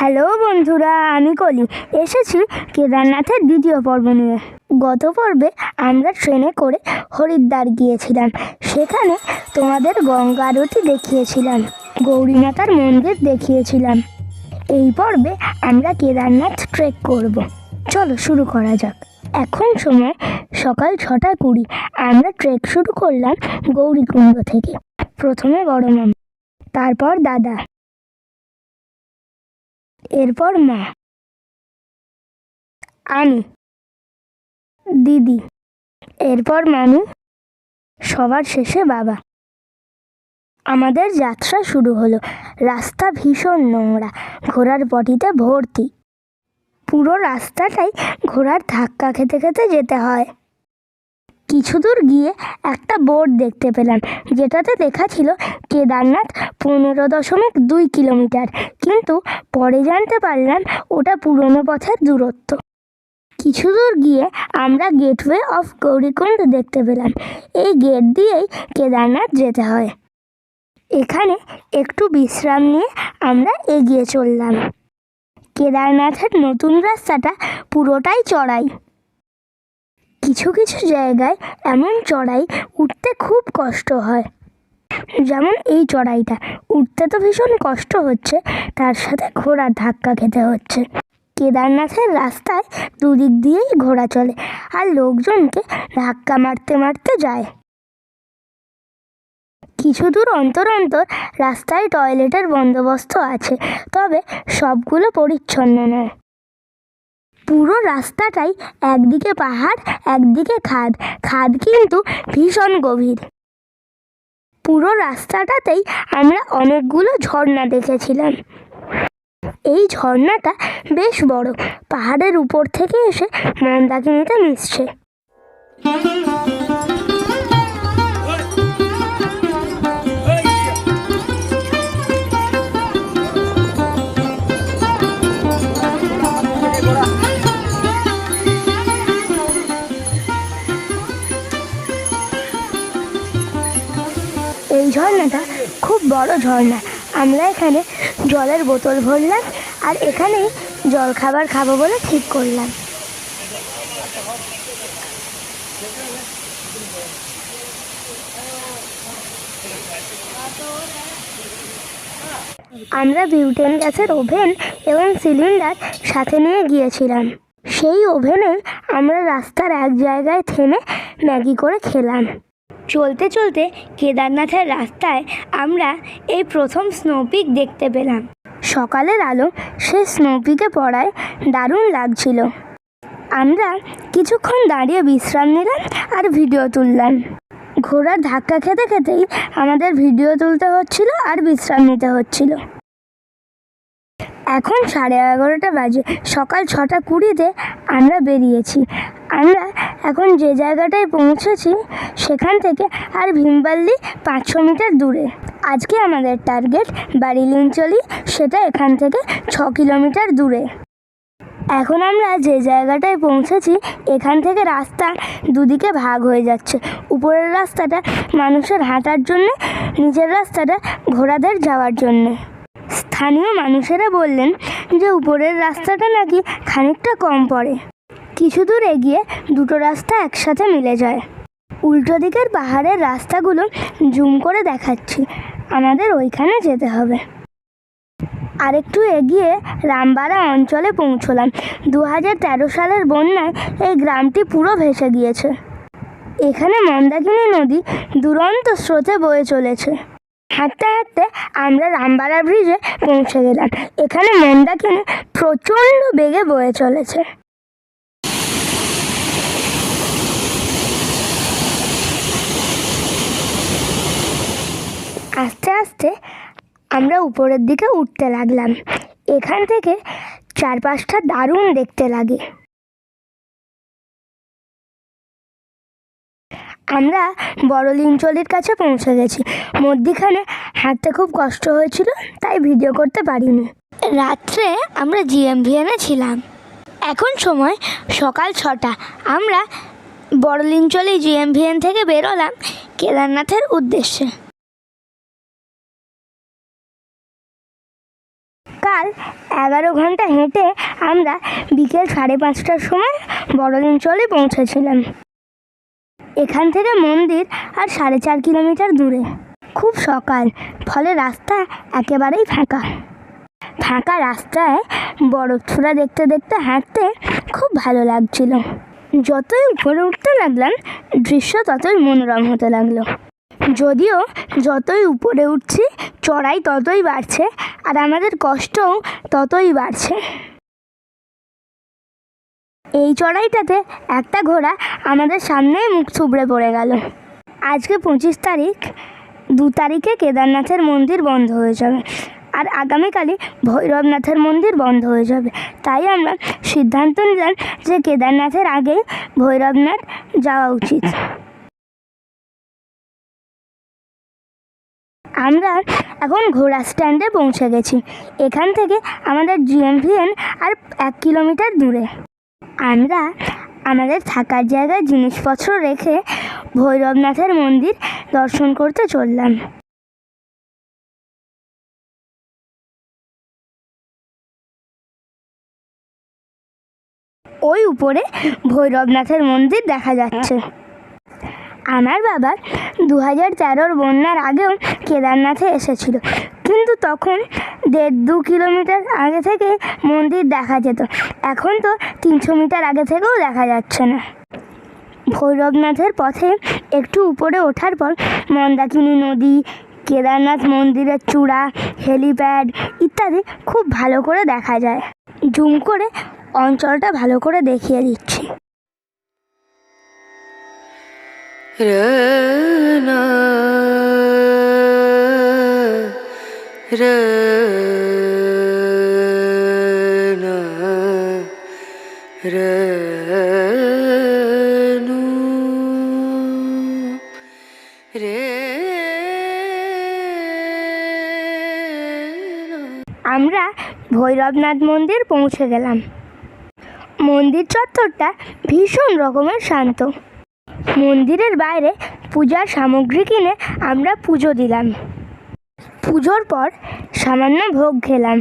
Hello বন্ধুরা, আমি কলি। এসেছি কেদারনাথের দ্বিতীয় পর্ব নিয়ে। গত পর্বে আমরা ট্রেনে করে হরিদ্বার গিয়েছিলাম। সেখানে তোমাদের গঙ্গা আরতি দেখিয়েছিলাম গৌরীমাতার মন্দির দেখিয়েছিলাম। এই পর্বে আমরা কেদারনাথ ট্রেক করব। চলো শুরু করা যাক। এখন সময় সকাল ছটা কুড়ি। আমরা ট্রেক শুরু করলাম গৌরীকুণ্ড থেকে। প্রথমে বড় মামা, তারপর দাদা। এরপর মা। আমি দিদি। এরপর মামি সবার শেষে বাবা। আমাদের যাত্রা শুরু হলো। রাস্তা ভীষণ নোংরা। ঘোড়ার পটিতে ভর্তি। পুরো রাস্তাটাই ঘোড়ার ধাক্কা খেতে খেতে যেতে হয়। কিছু দূর গিয়ে একটা বোর্ড দেখতে পেলাম, যেটাতে লেখা ছিল কেদারনাথ পনেরো দশমিক দুই কিলোমিটার। কিন্তু পরে জানতে পারলাম ওটা পুরনো পথের দূরত্ব। কিছু দূর গিয়ে আমরা গেটওয়ে অফ গৌরীকুণ্ড দেখতে পেলাম। এই গেট দিয়েই কেদারনাথ যেতে হয়। এখানে একটু বিশ্রাম নিয়ে আমরা এগিয়ে চললাম। কেদারনাথের নতুন রাস্তাটা পুরোটাই চড়াই। কিছু কিছু জায়গায় এমন চড়াই উঠতে খুব কষ্ট হয়। যেমন এই চড়াইটা। উঠতে তো ভীষণ কষ্ট হচ্ছে, তার সাথে ঘোড়ার ধাক্কা খেতে হচ্ছে। কেদারনাথের রাস্তায় দুদিক দিয়েই ঘোড়া চলে আর লোকজনকে ধাক্কা মারতে মারতে যায়। কিছু দূর অন্তর অন্তর রাস্তায় টয়লেটের বন্দোবস্ত আছে, তবে সবগুলো পরিচ্ছন্ন নয়। পুরো রাস্তাটাই একদিকে পাহাড়, একদিকে খাদ। খাদ কিন্তু ভীষণ গভীর। পুরো রাস্তাটাতেই আমরা অনেকগুলো ঝর্ণা দেখেছিলাম। এই ঝর্ণাটা বেশ বড়। পাহাড়ের উপর থেকে এসে মন্দাকিনীতে মিশছে। বড় ঝর্ণা। আমরা এখানে জলের বোতল ভরলাম আর এখানেই জল খাবার খাব বলে ঠিক করলাম। আমরা বিউটেন গ্যাসের ওভেন এবং সিলিন্ডার সাথে নিয়ে গিয়েছিলাম। সেই ওভেনে আমরা রাস্তার এক জায়গায় থেমে ম্যাগি করে খেলাম। চলতে চলতে কেদারনাথের রাস্তায় আমরা এই প্রথম স্নোপিক দেখতে পেলাম। সকালের আলো সে স্নোপিকে পড়ায় দারুণ লাগছিল। আমরা কিছুক্ষণ দাঁড়িয়ে বিশ্রাম নিলাম আর ভিডিও তুললাম। ঘোড়ার ধাক্কা খেতে খেতেই আমাদের ভিডিও তুলতে হচ্ছিল আর বিশ্রাম নিতে হচ্ছিল। এখন সাড়ে এগারোটা বাজে। সকাল ছটা কুড়িতে আমরা বেরিয়েছি। আমরা এখন যে জায়গাটায় পৌঁছেছি, সেখান থেকে আর ভীমবাল্লি পাঁচশো মিটার দূরে। আজকে আমাদের টার্গেট বাড়িলিঞ্চলি সেটা এখান থেকে ছ কিলোমিটার দূরে। এখন আমরা যে জায়গাটায় পৌঁছেছি, এখান থেকে রাস্তা দুদিকে ভাগ হয়ে যাচ্ছে। উপরের রাস্তাটা মানুষের হাঁটার জন্যে, নিচের রাস্তাটা ঘোড়াদের যাওয়ার জন্যে। স্থানীয় মানুষেরা বললেন যে উপরের রাস্তাটা নাকি খানিকটা কম পড়ে। কিছু দূর এগিয়ে দুটো রাস্তা একসাথে মিলে যায়। উল্টো দিকের পাহাড়ের রাস্তাগুলো জুম করে দেখাচ্ছি। আমাদের ওইখানে যেতে হবে। আরেকটু এগিয়ে রামবাড়া অঞ্চলে পৌঁছলাম। দু হাজার তেরো সালের বন্যায় এই গ্রামটি পুরো ভেসে গিয়েছে। এখানে মন্দাকিনী নদী দুরন্ত স্রোতে বয়ে চলেছে। হাঁটতে হাঁটতে আমরা রামবাড়া ব্রিজে পৌঁছে গেলাম। এখানে মন্দাকিনী প্রচণ্ড বেগে বয়ে চলেছে। আস্তে আস্তে আমরা উপরের দিকে উঠতে লাগলাম। এখান থেকে চারপাশটা দারুণ দেখতে লাগে। আমরা বড়লিঞ্চলির কাছে পৌঁছে গেছি। মধ্যিখানে হাঁটতে খুব কষ্ট হয়েছিল, তাই ভিডিও করতে পারিনি। রাত্রে আমরা জিএমভিএনে ছিলাম। এখন সময় সকাল ছটা। আমরা বড়লিঞ্চলি জিএমভিএন থেকে বেরোলাম কেদারনাথের উদ্দেশ্যে। কাল এগারো ঘণ্টা হেঁটে আমরা বিকেল সাড়ে পাঁচটার সময় বড়দিন চলে পৌঁছেছিলাম। এখান থেকে মন্দির আর সাড়ে চার কিলোমিটার দূরে। খুব সকাল, ফলে রাস্তা একেবারেই ফাঁকা। ফাঁকা রাস্তায় বরফ ছোড়া দেখতে দেখতে হাঁটতে খুব ভালো লাগছিল। যতই উপরে উঠতে লাগলাম, দৃশ্য ততই মনোরম হতে লাগল। যদিও যতই উপরে উঠছি, চড়াই ততই বাড়ছে, আর আমাদের কষ্টও ততই বাড়ছে। এই চড়াইটাতে একটা ঘোড়া আমাদের সামনেই মুখ ছুবড়ে পড়ে গেল। আজকে পঁচিশ তারিখ, দু তারিখে কেদারনাথের মন্দির বন্ধ হয়ে যাবে আর আগামীকালই ভৈরবনাথের মন্দির বন্ধ হয়ে যাবে। তাই আমরা সিদ্ধান্ত নিলাম যে কেদারনাথের আগে ভৈরবনাথ যাওয়া উচিত। আমরা এখন ঘোড়া স্ট্যান্ডে পৌঁছে গেছি। এখান থেকে আমাদের জিএমভিএন আর এক কিলোমিটার দূরে। আমরা আমাদের থাকার জায়গায় জিনিসপত্র রেখে ভৈরবনাথের মন্দির দর্শন করতে চললাম। ওই উপরে ভৈরবনাথের মন্দির দেখা যাচ্ছে। আমার বাবা দু হাজার তেরোর বন্যার আগেও কেদারনাথে এসেছিল। কিন্তু তখন দেড় দু কিলোমিটার আগে থেকে মন্দির দেখা যেত। এখন তো তিনশো মিটার আগে থেকেও দেখা যাচ্ছে না। ভৈরবনাথের পথে একটু উপরে ওঠার পর মন্দাকিনী নদী, কেদারনাথ মন্দিরের চূড়া, হেলিপ্যাড ইত্যাদি খুব ভালো করে দেখা যায়। জুম করে অঞ্চলটা ভালো করে দেখিয়ে দিচ্ছি। আমরা ভৈরবনাথ মন্দির পৌঁছে গেলাম। মন্দির চত্বরটা ভীষণ রকমের শান্ত। মন্দিরের বাইরে পূজার সামগ্রী কিনে আমরা পুজো দিলাম। পুজোর পর সামান্য ভোগ খেলাম।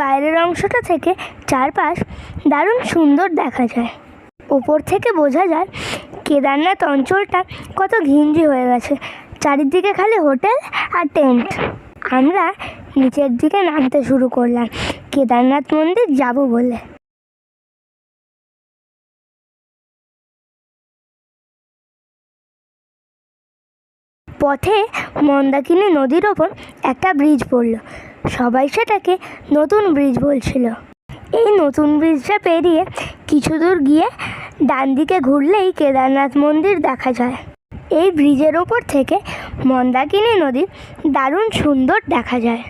বাইরের অংশটা থেকে চারপাশ দারুণ সুন্দর দেখা যায়। ওপর থেকে বোঝা যায় কেদারনাথ অঞ্চলটা কত ঘিঞ্জি হয়ে গেছে। চারিদিকে খালি হোটেল আর টেন্ট। আমরা নিচের দিকে নামতে শুরু করলাম, কেদারনাথ মন্দির যাব বলে। পথে মন্দাকিনী নদীর ওপর একটা ব্রিজ পড়ল। সবাই সেটাকে নতুন ব্রিজ বলছিল। এই নতুন ব্রিজটা পেরিয়ে কিছু দূর গিয়ে ডান দিকে ঘুরলেই কেদারনাথ মন্দির দেখা যায়। এই ব্রিজের ওপর থেকে মন্দাকিনী নদী দারুণ সুন্দর দেখা যায়।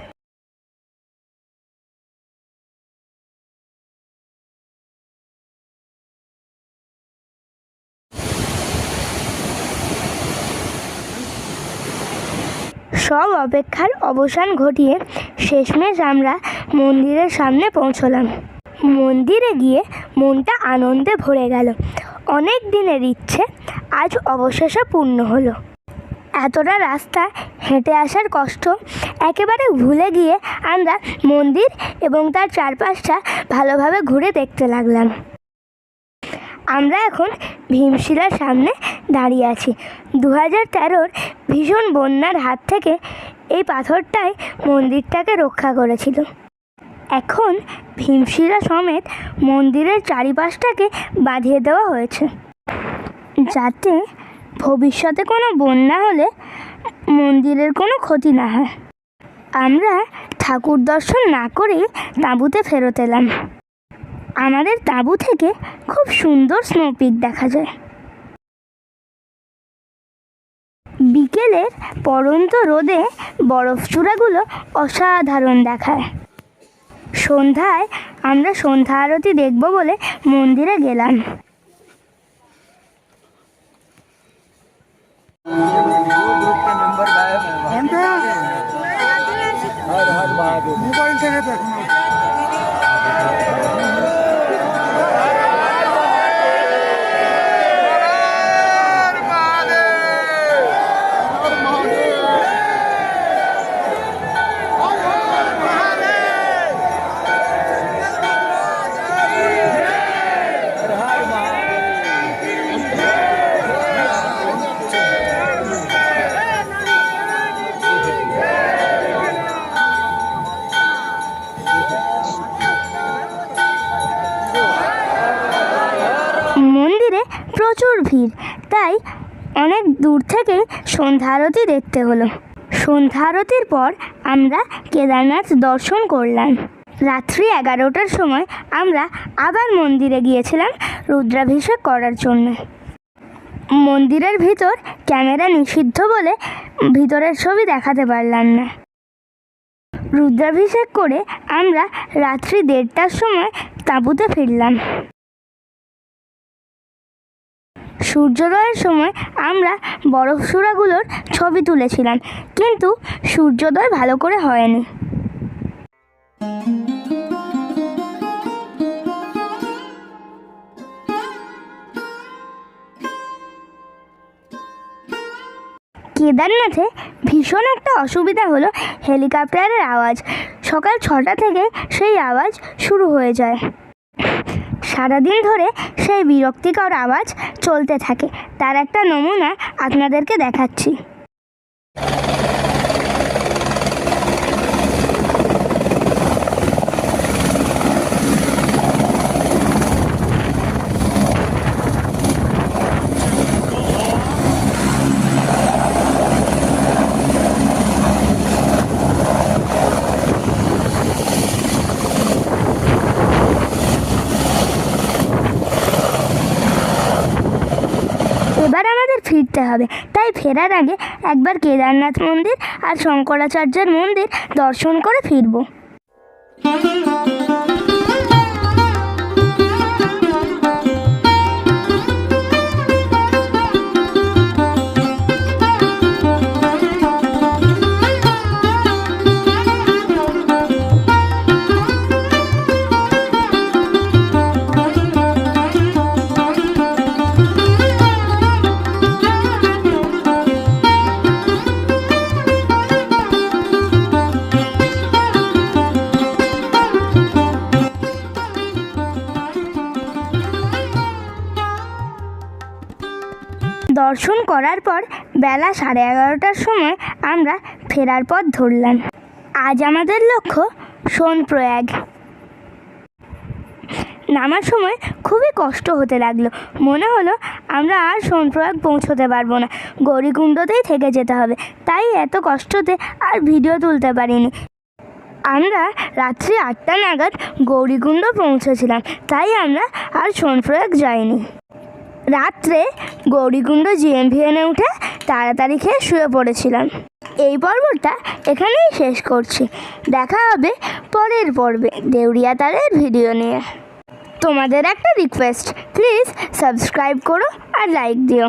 সব অপেক্ষার অবসান ঘটিয়ে শেষমেশ আমরা মন্দিরের সামনে পৌঁছলাম। মন্দিরে গিয়ে মনটা আনন্দে ভরে গেল। অনেক দিনের ইচ্ছে আজ অবশেষে পূর্ণ হলো। এতটা রাস্তা হেঁটে আসার কষ্ট একেবারে ভুলে গিয়ে আমরা মন্দির এবং তার চারপাশটা ভালোভাবে ঘুরে দেখতে লাগলাম। আমরা এখন ভীমশিলার সামনে দাঁড়িয়ে আছি। দু হাজার তেরোর ভীষণ বন্যার হাত থেকে এই পাথরটাই মন্দিরটাকে রক্ষা করেছিল। এখন ভীমশিলা সমেত মন্দিরের চারিপাশটাকে বাঁধিয়ে দেওয়া হয়েছে। যাতে ভবিষ্যতে কোনো বন্যা হলে মন্দিরের কোনো ক্ষতি না হয়। আমরা ঠাকুর দর্শন না করেই তাঁবুতে ফেরত এলাম। আমাদের তাঁবু থেকে খুব সুন্দর স্নো পিক দেখা যায়। বিকেলের পরন্ত রোদে বরফ চূড়াগুলো অসাধারণ দেখায়। সন্ধ্যায় আমরা সন্ধ্যা আরতি দেখব বলে মন্দিরে গেলাম। মোবাইল থেকে দেখুন প্রচুর ভিড়, তাই অনেক দূর থেকে সন্ধ্যা আরতি দেখতে হলো। সন্ধ্যা আরতির পর আমরা কেদারনাথ দর্শন করলাম। রাত্রি এগারোটার সময় আমরা আবার মন্দিরে গিয়েছিলাম রুদ্রাভিষেক করার জন্য। মন্দিরের ভিতর ক্যামেরা নিষিদ্ধ বলে ভিতরের ছবি দেখাতে পারলাম না। রুদ্রাভিষেক করে আমরা রাত্রি দেড়টার সময় তাঁবুতে ফিরলাম। সূর্যোদয়ের সময় আমরা বরফ সুরাগুলোর ছবি তুলেছিলাম, কিন্তু সূর্যোদয় ভালো করে হয়নি। কেদারনাথে ভীষণ একটা অসুবিধা হলো হেলিকপ্টারের আওয়াজ। সকাল ছটা থেকে সেই আওয়াজ শুরু হয়ে যায়। সারাদিন ধরে সেই বিরক্তিকর আওয়াজ চলতে থাকে। তার একটা নমুনা আপনাদেরকে দেখাচ্ছি এবার আমাদের ফিরতে হবে। তাই ফেরার আগে একবার কেদারনাথ মন্দির আর শঙ্করাচার্যের মন্দির দর্শন করে ফিরবো। দর্শন করার পর বেলা সাড়ে এগারোটার সময় আমরা ফেরার পথ ধরলাম। আজ আমাদের লক্ষ্য সোনপ্রয়াগ। নামার সময় খুবই কষ্ট হতে লাগল। মনে হলো আমরা আর সোনপ্রয়াগ পৌঁছতে পারব না। গৌরীকুণ্ডতেই থেকে যেতে হবে। তাই এত কষ্টতে আর ভিডিও তুলতে পারিনি। আমরা রাত্রি আটটা নাগাদ গৌরীকুণ্ড পৌঁছেছিলাম। তাই আমরা আর সোনপ্রয়াগ যাইনি। রাত্রে গৌরীকুণ্ড জিএমভিএনে উঠে তাড়াতাড়ি খেয়ে শুয়ে পড়েছিলাম। এই পর্বটা এখানেই শেষ করছি। দেখা হবে পরের পর্বে দেউরিয়া তারের ভিডিও নিয়ে। তোমাদের একটা রিকোয়েস্ট প্লিজ সাবস্ক্রাইব করো আর লাইক দিও।